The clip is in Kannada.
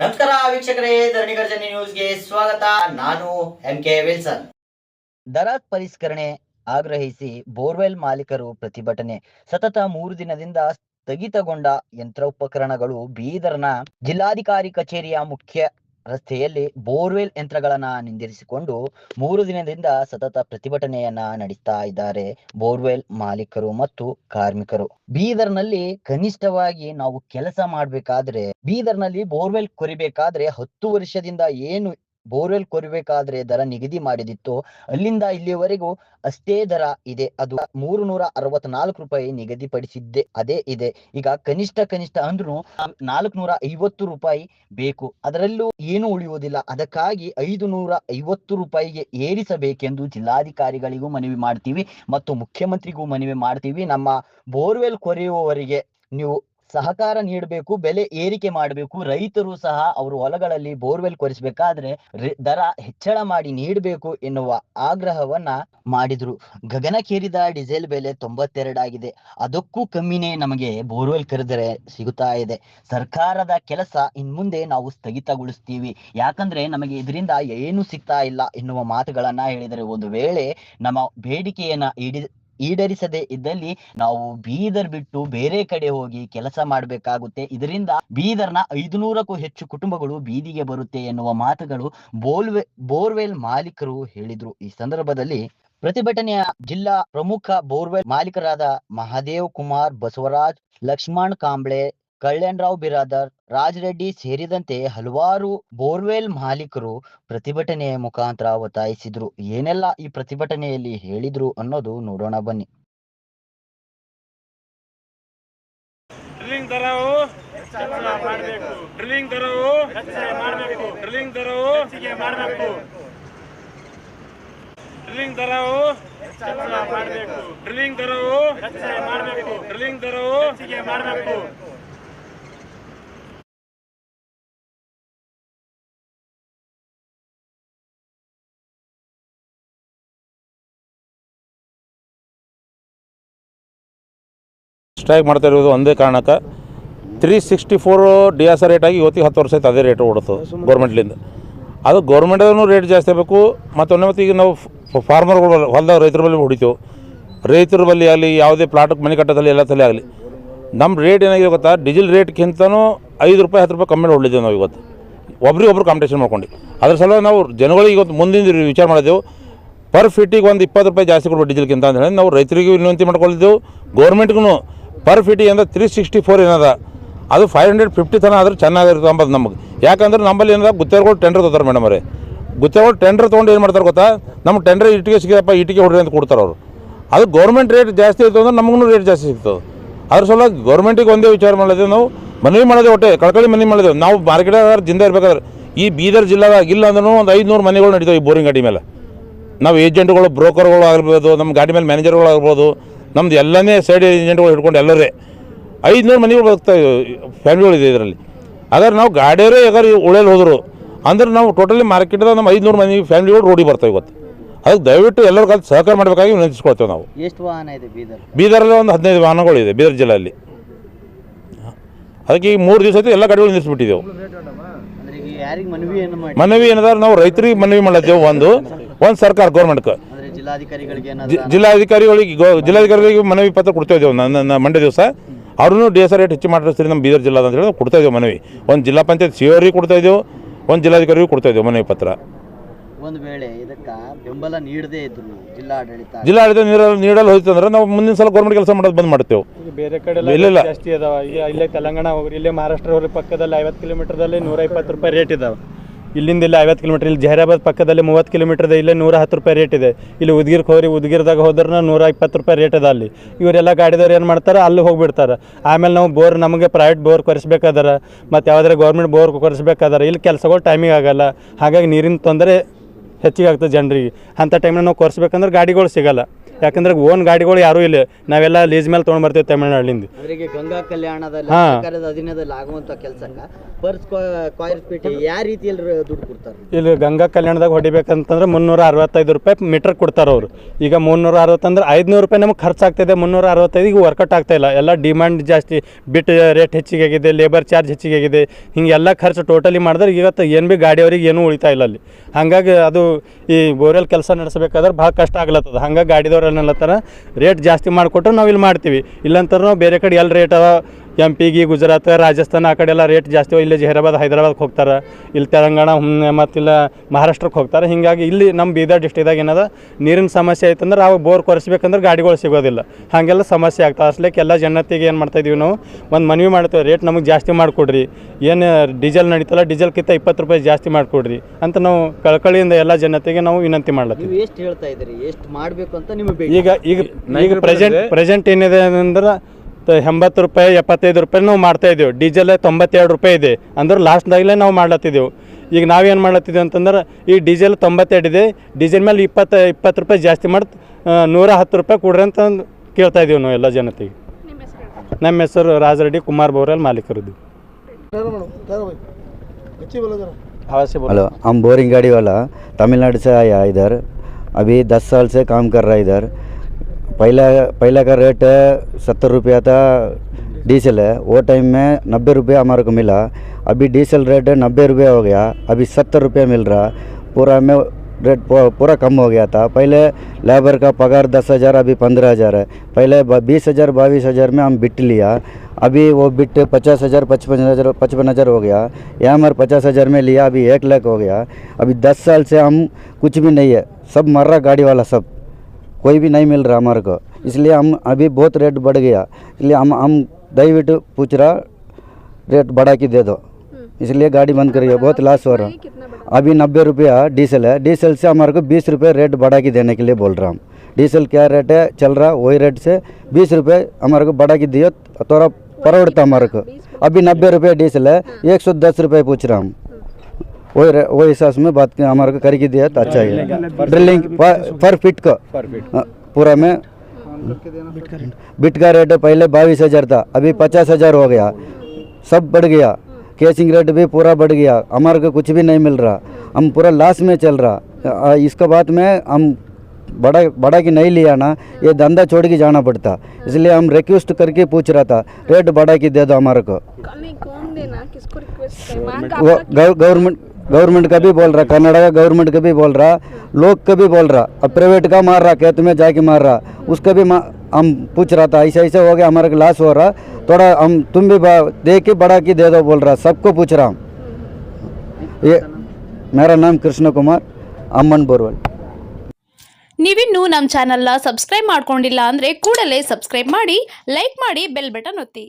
ನಮಸ್ಕಾರ ವೀಕ್ಷಕರೇ ಧರಣಿ ಗರ್ಜನೆ ನ್ಯೂಸ್ಗೆ ಸ್ವಾಗತ. ನಾನು ಎಂ ಕೆ ವಿಲ್ಸನ್. ದರ ಪರಿಷ್ಕರಣೆ ಆಗ್ರಹಿಸಿ ಬೋರ್ವೆಲ್ ಮಾಲೀಕರು ಪ್ರತಿಭಟನೆ. ಸತತ ಮೂರು ದಿನದಿಂದ ಸ್ಥಗಿತಗೊಂಡ ಯಂತ್ರೋಪಕರಣಗಳು ಬೀದರ್ನ ಜಿಲ್ಲಾಧಿಕಾರಿ ಕಚೇರಿಯ ಮುಖ್ಯ ರಸ್ತೆಯಲ್ಲಿ ಬೋರ್ವೆಲ್ ಯಂತ್ರಗಳನ್ನ ನಿಂದಿರಿಸಿಕೊಂಡು ಮೂರು ದಿನದಿಂದ ಸತತ ಪ್ರತಿಭಟನೆಯನ್ನ ನಡೆಸ್ತಾ ಇದ್ದಾರೆ ಬೋರ್ವೆಲ್ ಮಾಲೀಕರು ಮತ್ತು ಕಾರ್ಮಿಕರು. ಬೀದರ್ನಲ್ಲಿ ಕನಿಷ್ಠವಾಗಿ ನಾವು ಕೆಲಸ ಮಾಡ್ಬೇಕಾದ್ರೆ, ಬೀದರ್ನಲ್ಲಿ ಬೋರ್ವೆಲ್ ಕೊರಿಬೇಕಾದ್ರೆ ಹತ್ತು ವರ್ಷದಿಂದ ಏನು ಬೋರ್ವೆಲ್ ಕೊರಿಬೇಕಾದ್ರೆ ದರ ನಿಗದಿ ಮಾಡಿದಿತ್ತು. ಅಲ್ಲಿಂದ ಇಲ್ಲಿಯವರೆಗೂ ಅಷ್ಟೇ ದರ ಇದೆ. ಅದು ಮೂರು ನೂರ ಅರವತ್ನಾಲ್ಕು ರೂಪಾಯಿ ನಿಗದಿಪಡಿಸಿದ್ದೆ. ಅದೇ ಇದೆ. ಈಗ ಕನಿಷ್ಠ ಕನಿಷ್ಠ ಅಂದ್ರೂ ನಾಲ್ಕು ನೂರ ಐವತ್ತು ರೂಪಾಯಿ ಬೇಕು. ಅದರಲ್ಲೂ ಏನು ಉಳಿಯುವುದಿಲ್ಲ. ಅದಕ್ಕಾಗಿ ಐದು ನೂರ ಐವತ್ತು ರೂಪಾಯಿಗೆ ಏರಿಸಬೇಕೆಂದು ಜಿಲ್ಲಾಧಿಕಾರಿಗಳಿಗೂ ಮನವಿ ಮಾಡ್ತೀವಿ. ಮತ್ತು ಮುಖ್ಯಮಂತ್ರಿಗೂ ಮನವಿ ಮಾಡ್ತೀವಿ. ನಮ್ಮ ಬೋರ್ವೆಲ್ ಕೊರೆಯುವವರಿಗೆ ನೀವು ಸಹಕಾರ ನೀಡಬೇಕು, ಬೆಲೆ ಏರಿಕೆ ಮಾಡಬೇಕು, ರೈತರು ಸಹ ಅವರು ಹೊಲಗಳಲ್ಲಿ ಬೋರ್ವೆಲ್ ಕೊರಿಸಬೇಕಾದ್ರೆ ದರ ಹೆಚ್ಚಳ ಮಾಡಿ ನೀಡಬೇಕು ಎನ್ನುವ ಆಗ್ರಹವನ್ನ ಮಾಡಿದ್ರು. ಗಗನಕ್ಕೇರಿದ ಡೀಸೆಲ್ ಬೆಲೆ ತೊಂಬತ್ತೆರಡಾಗಿದೆ ಅದಕ್ಕೂ ಕಮ್ಮಿನೇ ನಮಗೆ ಬೋರ್ವೆಲ್ ಕರೆದರೆ ಸಿಗುತ್ತಾ ಇದೆ. ಸರ್ಕಾರದ ಕೆಲಸ ಇನ್ ಮುಂದೆ ನಾವು ಸ್ಥಗಿತಗೊಳಿಸ್ತೀವಿ. ಯಾಕಂದ್ರೆ ನಮಗೆ ಇದರಿಂದ ಏನು ಸಿಗ್ತಾ ಇಲ್ಲ ಎನ್ನುವ ಮಾತುಗಳನ್ನ ಹೇಳಿದರೆ ಒಂದು ವೇಳೆ ನಮ್ಮ ಬೇಡಿಕೆಯನ್ನ ಈಡಿ ಈಡೇರಿಸದೇ ಇದ್ದಲ್ಲಿ ನಾವು ಬೀದರ್ ಬಿಟ್ಟು ಬೇರೆ ಕಡೆ ಹೋಗಿ ಕೆಲಸ ಮಾಡಬೇಕಾಗುತ್ತೆ. ಇದರಿಂದ ಬೀದರ್ನ ಐದುನೂರಕ್ಕೂ ಹೆಚ್ಚು ಕುಟುಂಬಗಳು ಬೀದಿಗೆ ಬರುತ್ತೆ ಎನ್ನುವ ಮಾತುಗಳು ಬೋಲ್ವೆ, ಬೋರ್ವೆಲ್ ಮಾಲೀಕರು ಹೇಳಿದ್ರು. ಈ ಸಂದರ್ಭದಲ್ಲಿ ಪ್ರತಿಭಟನೆಯ ಜಿಲ್ಲಾ ಪ್ರಮುಖ ಬೋರ್ವೆಲ್ ಮಾಲೀಕರಾದ ಮಹಾದೇವ್ ಕುಮಾರ್, ಬಸವರಾಜ್, ಲಕ್ಷ್ಮಣ್ ಕಾಂಬ್ಳೆ ಕಲ್ಯಾಣರಾವ್ ಬಿರಾದರ್ ರಾಜ್ ರೆಡ್ಡಿ ಸೇರಿದಂತೆ ಹಲವಾರು ಬೋರ್ವೆಲ್ ಮಾಲೀಕರು ಪ್ರತಿಭಟನೆಯ ಮುಖಾಂತರ ಒತ್ತಾಯಿಸಿದ್ರು. ಏನೆಲ್ಲ ಈ ಪ್ರತಿಭಟನೆಯಲ್ಲಿ ಹೇಳಿದ್ರು ಅನ್ನೋದು ನೋಡೋಣ ಬನ್ನಿ. ಡ್ರಿಲ್ಲಿಂಗ್ ಡ್ರಿಲ್ಲಿಂಗ್ ದರವು ಡ್ರಿಲ್ಲಿಂಗ್ ದರವು ಡ್ರಿಲ್ಲಿಂಗ್ ದರವು ಡ್ರಿಲ್ಲಿಂಗ್ ದರವು ಡ್ರಿಲ್ಲಿಂಗ್ ದರವು ಮಾಡಬೇಕು ಸ್ಟ್ರೈಕ್ ಮಾಡ್ತಾ ಇರೋದು ಒಂದೇ ಕಾರಣಕ್ಕೆ three sixty four D S rate ಆಗಿ ಇವತ್ತಿಗೆ ಹತ್ತು ವರ್ಷ ಆಯ್ತು ಅದೇ ರೇಟ್ ಓಡುತ್ತೆ ಗೌರ್ಮೆಂಟ್ಲಿಂದ ಅದು ಗೌರ್ಮೆಂಟೂ ರೇಟ್ ಜಾಸ್ತಿ ಆಗಬೇಕು, ಮತ್ತು ಮತ್ತೆ ಈಗ ನಾವು ಫಾರ್ಮರ್ಗಳು ಹೊಲದಾಗ ರೈತರ ಬಳಿ ಹೊಡಿತೀವಿ ರೈತರ ಬಳಿ ಆಗಲಿ, ಯಾವುದೇ ಪ್ಲಾಟಕ್ಕೆ ಮನೆ ಕಟ್ಟೋದಲ್ಲಿ ಎಲ್ಲ ತಲೆ ಆಗಲಿ. ನಮ್ಮ ರೇಟ್ ಏನಾಗಿದೆ ಗೊತ್ತಾ? ಡೀಸೆಲ್ ರೇಟ್ಗಿಂತನೂ ಐದು ರೂಪಾಯಿ, ಹತ್ತು ರೂಪಾಯಿ ಕಮ್ಮಿ ಹೊಡಿದ್ದೇವೆ ನಾವು ಇವತ್ತು. ಒಬ್ರಿಗೊಬ್ರು ಕಾಂಪಿಟೇಷನ್ ಮಾಡ್ಕೊಂಡು. ಅದ್ರ ಸಲುವಾಗಿ ನಾವು ಜನಗಳಿಗೆ ಇವತ್ತು ಮುಂದಿನ ವಿಚಾರ ಮಾಡಿದೆವು ಪರ್ ಫೀಟಿಗೆ ಒಂದು ಇಪ್ಪತ್ತು ರೂಪಾಯಿ ಜಾಸ್ತಿ ಕೊಡ್ಬೇಕು ಡೀಸೆಲ್ಗಿಂತ ಅಂತ ಹೇಳಿ ನಾವು ರೈತರಿಗೂ ವಿನಂತಿ ಮಾಡ್ಕೊಳ್ತಿದ್ದೆವು. ಗೌರ್ಮೆಂಟ್ಗೂ ಪರ್ ಫಿಟಿ ಅಂದ್ರೆ ತ್ರೀ ಸಿಕ್ಸ್ಟಿ ಫೋರ್ ಏನದ? ಅದು ಫೈವ್ ಹಂಡ್ರೆಡ್ ಫಿಫ್ಟಿ ತನಕ ಆದ್ರೆ ಚೆನ್ನಾಗಿರುತ್ತೆ ಅಂಬೋದು ನಮಗೆ. ಯಾಕಂದ್ರೆ ನಮ್ಮಲ್ಲಿ ಏನದ? ಗುತ್ತೇರ್ಗಳು ಟೆಂಡರ್ ತೊಗೊತಾರೆ ಮೇಡಮ್ ಅವರೇ. ಗುತ್ತೇರ್ಗಳು ಟೆಂಡರ್ ತೊಗೊಂಡು ಏನು ಮಾಡ್ತಾರೆ ಗೊತ್ತಾ? ನಮ್ಮ ಟೆಂಡರ್ ಇಟ್ಟಿಗೆ ಸಿಗಪ್ಪ ಇಟ್ಟಿಗೆ ಹೊಡ್ರಿ ಅಂತ ಕೊಡ್ತಾರೆ ಅವರು. ಅದು ಗೌರ್ಮೆಂಟ್ ರೇಟ್ ಜಾಸ್ತಿ ಇರ್ತದೆ ಅಂದ್ರೆ ನಮಗೂ ರೇಟ್ ಜಾಸ್ತಿ ಸಿಗ್ತದೆ. ಅದ್ರ ಸಲುವಾಗಿ ಗೌರ್ಮೆಂಟಿಗೆ ಒಂದೇ ವಿಚಾರ ಮಾಡಿದ್ರೆ ನಾವು ಮನವಿ ಮಾಡೋದೇ ಒಟ್ಟೆ, ಕಳ್ಕಳಿ ಮನವಿ ಮಾಡಿದೆವು ನಾವು ಮಾರ್ಕೆಟ್ ಜಿಂದ ಇರಬೇಕಾದ್ರೆ, ಈ ಬೀದರ್ ಜಿಲ್ಲಾದಾಗ ಇಲ್ಲ ಅಂದ್ರೂ ಒಂದು ಐದುನೂರು ಮನೆಗಳು ನಡೀತಾವೆ ಈ ಬೋರಿಂಗ್ ಗಾಡಿ ಮೇಲೆ. ನಾವು ಏಜೆಂಟ್ಗಳು ಬ್ರೋಕರ್ಗಳು ಆಗಿರ್ಬೋದು ನಮ್ಮ ಗಾಡಿ ಮೇಲೆ ಮ್ಯಾನೇಜರ್ಗಳು ಆಗ್ಬೋದು ನಮ್ದು ಎಲ್ಲನೇ ಸೈಡ್ ಏಜೆಂಟ್ಗಳು ಹಿಡ್ಕೊಂಡು ಎಲ್ಲರೇ. ಐದುನೂರು ಮನೆಗಳು ಬದುಕ್ತಾ ಫ್ಯಾಮಿಲಿಗಳಿದೆ ಇದರಲ್ಲಿ. ಹಾಗಾದ್ರೆ ನಾವು ಗಾಡಿಯವರೇ ಯಾರು ಉಳಿಯಲು ಹೋದರು. ಅಂದ್ರೆ ನಾವು ಟೋಟಲಿ ಮಾರ್ಕೆಟ್ದಾಗ ನಮ್ಮ ಐದುನೂರು ಮನೆ ಫ್ಯಾಮಿಲಿಗಳು ರೋಡಿಗೆ ಬರ್ತಾವೆ ಇವತ್ತು. ಅದಕ್ಕೆ ದಯವಿಟ್ಟು ಎಲ್ಲರೂ ಕಲ್ತು ಸಹಕಾರ ಮಾಡಬೇಕಾಗಿ ವಿನಂತಿಸ್ಕೊಳ್ತೇವೆ ನಾವು. ಎಷ್ಟು ವಾಹನ ಇದೆ ಬೀದರ್ ಬೀದರಲ್ಲಿ ಒಂದು ಹದಿನೈದು ವಾಹನಗಳಿದೆ ಬೀದರ್ ಜಿಲ್ಲೆಯಲ್ಲಿ. ಅದಕ್ಕೆ ಈಗ ಮೂರು ದಿವಸ ಆಯ್ತು ಎಲ್ಲ ಗಾಡಿಗಳು ನಿಲ್ಲಿಸ್ಬಿಟ್ಟಿದ್ದೆವು. ಅಂದ್ರೆ ಮನವಿ ಏನು ಮಾಡಿ ಮನವಿ ಏನದ ನಾವು ರೈತರಿಗೆ ಮನವಿ ಮಾಡತ್ತೇವೆ ಒಂದು ಒಂದು ಸರ್ಕಾರ ಗೌರ್ಮೆಂಟ್ಗೆ ಅಂದ್ರೆ ಜಿಲ್ಲಾಧಿಕಾರಿಗಳಿಗೆ ಜಿ- ಜಿಲ್ಲಾಧಿಕಾರಿಗಳಿಗೆ ಗೋ- ಜಿಲ್ಲಾಧಿಕಾರಿಗಳಿಗೆ ಮನವಿ ಪತ್ರ ಕೊಡ್ತಾ ಇದ್ದೇವೆ ನನ್ನ ನನ್ನ ಮಂಡ್ಯ ದಿವಸ. ಅವ್ರನ್ನೂ ಡಿ ಎಸ್ ಆರ್ ರೇಟ್ ಹೆಚ್ಚು ಮಾಡಿಸ್ತೀರಿ ನಮ್ಮ ಬೀದರ್ ಜಿಲ್ಲಾ ಅಂತ ಹೇಳಿ ನಾವು ಕೊಡ್ತಾ ಇದ್ದೇವೆ ಮನವಿ. ಒಂದು ಜಿಲ್ಲಾ ಪಂಚಾಯತ್ ಸಿ ಅವರಿಗೆ ಕೊಡ್ತಾ ಇದ್ದೇವೆ ಒಂದು ಜಿಲ್ಲಾಧಿಕಾರಿಗೂ ಕೊಡ್ತಾ ಇದ್ದೇವೆ ಮನವಿ ಪತ್ರ. ಒಂದು ವೇಳೆ ಇದಕ್ಕ ಬೆಂಬಲ ನೀಡದೇ ಇದ್ರು ಜಿಲ್ಲಾಡಳಿತ ಜಿಲ್ಲಾಡಳಿತ ನೀಡಲು ನೀಡಲು ಹೋಯ್ತು ಅಂದ್ರೆ ನಾವು ಮುಂದಿನ ಸಲ ಗೌರ್ಮೆಂಟ್ ಕೆಲಸ ಮಾಡೋದು ಬಂದ್ ಮಾಡ್ತೇವೆ. ಈಗ ಬೇರೆ ಕಡೆ ಇಲ್ಲ, ಎಲ್ಲ ಇಲ್ಲ. ಜಾಸ್ತಿ ಅದಾವ. ಈಗ ಇಲ್ಲೇ ತೆಲಂಗಾಣ ಹೋಗ್ರಿ ಇಲ್ಲೇ ಮಹಾರಾಷ್ಟ್ರ ಹೋಗ್ರಿ ಪಕ್ಕದಲ್ಲಿ ಐವತ್ತು ಕಿಲೋಮೀಟರ್ದಲ್ಲಿ ನೂರ ಇಪ್ಪತ್ತು ರೂಪಾಯಿ ರೇಟ್ ಇದಾವೆ. ಇಲ್ಲಿಂದ ಇಲ್ಲಿ ಐವತ್ತು ಕಿಲೋಮೀಟರ್ ಇಲ್ಲಿ ಜಹರಾಬಾದ್ ಪಕ್ಕದಲ್ಲಿ ಮೂವತ್ತು ಕಿಲೋಮೀಟರ್ ಇದೆ, ಇಲ್ಲೇ ನೂರ ಹತ್ತು ರೂಪಾಯಿ ರೇಟ್ ಇದೆ. ಇಲ್ಲಿ ಉದ್ಗಿರ್ಗೆ ಹೋಗ್ರಿ ಉದ್ಗಿರ್ದಾಗ ಹೋದ್ರೆ ನೂರ ಇಪ್ಪತ್ತು ರೂಪಾಯಿ ರೇಟ್ ಅದ ಅಲ್ಲಿ. ಇವರೆಲ್ಲ ಗಾಡಿದವ್ರು ಏನು ಮಾಡ್ತಾರೆ, ಅಲ್ಲಿ ಹೋಗಿಬಿಡ್ತಾರೆ. ಆಮೇಲೆ ನಾವು ಬೋರ್ ನಮಗೆ ಪ್ರೈವೇಟ್ ಬೋರ್ ಕೊರೆಸ್ಬೇಕಾದ್ರೆ, ಮತ್ತು ಯಾವುದಾರ ಗೌರ್ಮೆಂಟ್ ಬೋರ್ ಕೊರೆಸ್ಬೇಕಾದ್ರೆ, ಇಲ್ಲಿ ಕೆಲಸಗಳು ಟೈಮಿಗೆ ಆಗಲ್ಲ. ಹಾಗಾಗಿ ನೀರಿನ ತೊಂದರೆ ಹೆಚ್ಚಿಗೆ ಆಗ್ತದೆ ಜನರಿಗೆ. ಅಂಥ ಟೈಮ್ನಾಗ ನಾವು ಕೊರೆಸ್ಬೇಕಂದ್ರೆ ಗಾಡಿಗಳು ಸಿಗಲ್ಲ. ಯಾಕಂದ್ರೆ ಓನ್ ಗಾಡಿಗಳು ಯಾರೂ ಇಲ್ಲ. ನಾವೆಲ್ಲ ಲೀಸ್ ಮೇಲೆ ತೊಗೊಂಡು ಬರ್ತೀವಿ ತಮಿಳ್ನಾಡಿನಿಂದ ಅವರಿಗೆ ಗಂಗಾ ಕಲ್ಯಾಣದಲ್ಲಿ ಹಾ. ಸರ್ಕಾರದ ಅಧೀನದಲ್ಲಿ ಆಗುವಂತ ಕೆಲಸಕ್ಕ ಪರ್ಸ್ ಪೇಟೆ ಯಾವ ರೀತಿಯಲ್ಲಿ ದುಡ್ಡು ಕೊಡ್ತಾರೆ? ಇಲ್ಲಿ ಗಂಗಾ ಕಲ್ಯಾಣದಾಗ ಹೊಡಿಬೇಕಂತಂದ್ರೆ ಮುನ್ನೂರ ಅರವತ್ತೈದು ರೂಪಾಯಿ ಮೀಟರ್ ಕೊಡ್ತಾರೆ ಅವರು. ಈಗ ಮುನ್ನೂರ ಅರವತ್ತಂದ್ರೆ ಐದುನೂರು ರೂಪಾಯಿ ನಮಗೆ ಖರ್ಚಾಗ್ತಿದೆ ಮುನ್ನೂರ ಅರವತ್ತೈದು ಈಗ ವರ್ಕೌಟ್ ಆಗ್ತಾ ಇಲ್ಲ ಎಲ್ಲ ಡಿಮಾಂಡ್ ಜಾಸ್ತಿ ಬಿಟ್ ರೇಟ್ ಹೆಚ್ಚಿಗೆ ಆಗಿದೆ ಲೇಬರ್ ಚಾರ್ಜ್ ಹೆಚ್ಚಿಗೆ ಆಗಿದೆ ಹಿಂಗೆಲ್ಲ ಖರ್ಚು ಟೋಟಲಿ ಮಾಡಿದ್ರೆ ಇವತ್ತು ಏನು ಭೀ ಗಾಡಿಯವ್ರಿಗೆ ಏನೂ ಉಳಿತಾ ಇಲ್ಲ ಅಲ್ಲಿ. ಹಾಗಾಗಿ ಅದು ಈ ಬೋರ್ವೆಲ್ ಕೆಲಸ ನಡೆಸಬೇಕಾದ್ರೆ ಭಾಳ ಕಷ್ಟ ಆಗ್ಲತ್ತದ. ಹಂಗಾಗಿ ಗಾಡಿದವ್ರು ಏನಲ್ಲತ್ತಾರ ರೇಟ್ ಜಾಸ್ತಿ ಮಾಡಿಕೊಟ್ರೆ ನಾವು ಇಲ್ಲಿ ಮಾಡ್ತೀವಿ. ಇಲ್ಲಂತಾರೆ ಬೇರೆ ಕಡೆ ಎಲ್ಲಿ ರೇಟ್ ಅದ ಎಂ ಪಿಗೆ ಗುಜರಾತ್ ರಾಜಸ್ಥಾನ ಆ ಕಡೆ ಎಲ್ಲ ರೇಟ್ ಜಾಸ್ತಿ. ಇಲ್ಲಿ ಜಹೀರಾಬಾದ್ ಹೈದರಾಬಾದ್ಗೆ ಹೋಗ್ತಾರೆ. ಇಲ್ಲಿ ತೆಲಂಗಾಣ ಹುಮ್ನೆ ಮತ್ತು ಇಲ್ಲ ಮಹಾರಾಷ್ಟ್ರಕ್ಕೆ ಹೋಗ್ತಾರೆ. ಹೀಗಾಗಿ ಇಲ್ಲಿ ನಮ್ಮ ಬೀದರ್ ಡಿಸ್ಟಿಕ್ದಾಗ ಏನದ ನೀರಿನ ಸಮಸ್ಯೆ ಆಯ್ತಂದ್ರೆ ಅವಾಗ ಬೋರ್ ಕೊರೆಸ್ಬೇಕಂದ್ರೆ ಗಾಡಿಗಳು ಸಿಗೋದಿಲ್ಲ. ಹಾಗೆಲ್ಲ ಸಮಸ್ಯೆ ಆಗ್ತದೆ ಅಸ್ಲಿಕ್ಕೆ ಎಲ್ಲ ಜನತೆಗೆ ಏನು ಮಾಡ್ತಾ ಇದೀವಿ ನಾವು ಒಂದು ಮನವಿ ಮಾಡ್ತೇವೆ ರೇಟ್ ನಮಗೆ ಜಾಸ್ತಿ ಮಾಡಿಕೊಡ್ರಿ. ಏನು ಡೀಸೆಲ್ ನಡೀತಲ್ಲ ಡೀಸೆಲ್ಕಿಂತ ಇಪ್ಪತ್ತು ರೂಪಾಯಿ ಜಾಸ್ತಿ ಮಾಡಿಕೊಡ್ರಿ ಅಂತ ನಾವು ಕಳ್ಕಳಿಯಿಂದ ಎಲ್ಲ ಜನತೆಗೆ ನಾವು ವಿನಂತಿ ಮಾಡ್ಲತ್ತೀವಿ. ನೀವು ಎಷ್ಟು ಹೇಳ್ತಾ ಇದ್ದೀರಿ ಎಷ್ಟು ಮಾಡಬೇಕು ಅಂತ ನಿಮಗೆ ಈಗ ಈಗ ಈಗ ಪ್ರೆಸೆಂಟ್ ಪ್ರೆಸೆಂಟ್ ಏನಿದೆ ಅಂದ್ರೆ ಎಂಬತ್ತು ರೂಪಾಯಿ ಎಪ್ಪತ್ತೈದು ರೂಪಾಯಿ ನಾವು ಮಾಡ್ತಾ ಇದ್ದೀವಿ ಡೀಸೆಲ್ ತೊಂಬತ್ತೆರಡು ರೂಪಾಯಿ ಇದೆ ಅಂದ್ರೆ ಲಾಸ್ಟ್ದಾಗಲೇ ನಾವು ಮಾಡ್ಲತ್ತಿದ್ದೆವು ಈಗ ನಾವೇನು ಮಾಡ್ಲತ್ತಿದ್ದೀವಿ ಅಂತಂದ್ರೆ ಈ ಡೀಸೆಲ್ ತೊಂಬತ್ತೆರಡು ಇದೆ ಡೀಸೆಲ್ ಮೇಲೆ ಇಪ್ಪತ್ತು ಇಪ್ಪತ್ತು ರೂಪಾಯಿ ಜಾಸ್ತಿ ಮಾಡಿ ಆ, ನೂರ ಹತ್ತು ರೂಪಾಯಿ ಕೊಡ್ರಿ ಅಂತ ಅಂದ್ ಕೇಳ್ತಾ ಇದ್ದೀವಿ ನಾವು ಎಲ್ಲ ಜನತೆಗೆ ನಮ್ಮ ಹೆಸರು ರಾಜರೆಡ್ಡಿ ಕುಮಾರ್ ಬೋರಲ್ ಮಾಲೀಕರಿದ್ದು आवाज़ हेलो हम बोरिंग गाड़ी वाला तमिलनाडु से आया इधर अभी दस साल से काम कर रहा है इधर पहला पहला का रेट सत्तर रुपया था डीजल है। वो टाइम में नब्बे रुपया हमारे को मिला। अभी डीजल रेट नब्बे रुपया हो गया। अभी सत्तर रुपया मिल रहा। पूरा में रेट पूरा कम हो गया था। पहले लेबर का पगार दस हज़ार, अभी पंद्रह हज़ार है। पहले बीस हज़ार, बाईस हज़ार में हम बिट लिया। अभी वो बिट पचास हज़ार, पचपन हज़ार पचपन हज़ार हो गया। यहाँ हमारे पचास हज़ार में लिया। अभी एक लाख हो गया। अभी दस साल से हम कुछ भी नहीं है। सब मर रहा गाड़ी वाला सब। कोई भी नहीं मिल रहा हमारे को। इसलिए हम अभी बहुत रेट बढ़ गया। इसलिए हम हम दयविट पूछ रहा रेट बढ़ा के दे दो। इसलिए गाड़ी बंद करिए बहुत लॉस हो रहा। अभी नब्बे रुपया डीजल है। डीजल से हमारे को बीस रुपये रेट बढ़ा के देने के लिए बोल रहा हूँ। डीजल क्या रेट है? चल रहा वही रेट से बीस रुपये हमारे को बढ़ा के दियो थोड़ा परोड़ता हमारे को। अभी नब्बे रुपये डीजल है। एक सौ दस रुपये पूछ रहा हूँ। वही वही हिसाब में बात हमारे को करके दिया तो अच्छा है ड्रिलिंग पर फिट को। हाँ, पूरा में। बिट का रेट पहले बाईस हज़ार था अभी पचास हज़ार हो गया। सब बढ़ गया। केसिंग रेट भी पूरा बढ़ गया। हमारे को कुछ भी नहीं मिल रहा। हम पूरा लॉस में चल रहा। इसके बाद में हम बड़ा बड़ा की नहीं लिया ना ये धंधा छोड़ के जाना पड़ता। इसलिए हम रिक्वेस्ट करके पूछ रहा था रेट बढ़ा के दे दो हमारे को। गवर्नमेंट गवर्नमेंट का भी बोल रहा कनाडा का गवर्नमेंट का भी बोल रहा लोग का भी बोल रहा अब प्राइवेट का मार रहा खेत में जाके मार रहा उसका भी मा- हम पूछ रहा था ऐसा ऐसा हो गया हमारे को लॉस हो रहा थोड़ा हम तुम भी बा- दे के बढ़ा के दे दो बोल रहा सबको पूछ रहा हूँ ये मेरा नाम कृष्ण कुमार अमन बोरवल ನೀವಿನ್ನೂ ನಮ್ಮ ಚಾನಲ್ನ ಸಬ್ಸ್ಕ್ರೈಬ್ ಮಾಡ್ಕೊಂಡಿಲ್ಲ ಅಂದರೆ ಕೂಡಲೇ ಸಬ್ಸ್ಕ್ರೈಬ್ ಮಾಡಿ ಲೈಕ್ ಮಾಡಿ ಬೆಲ್ ಬಟನ್ ಒತ್ತಿ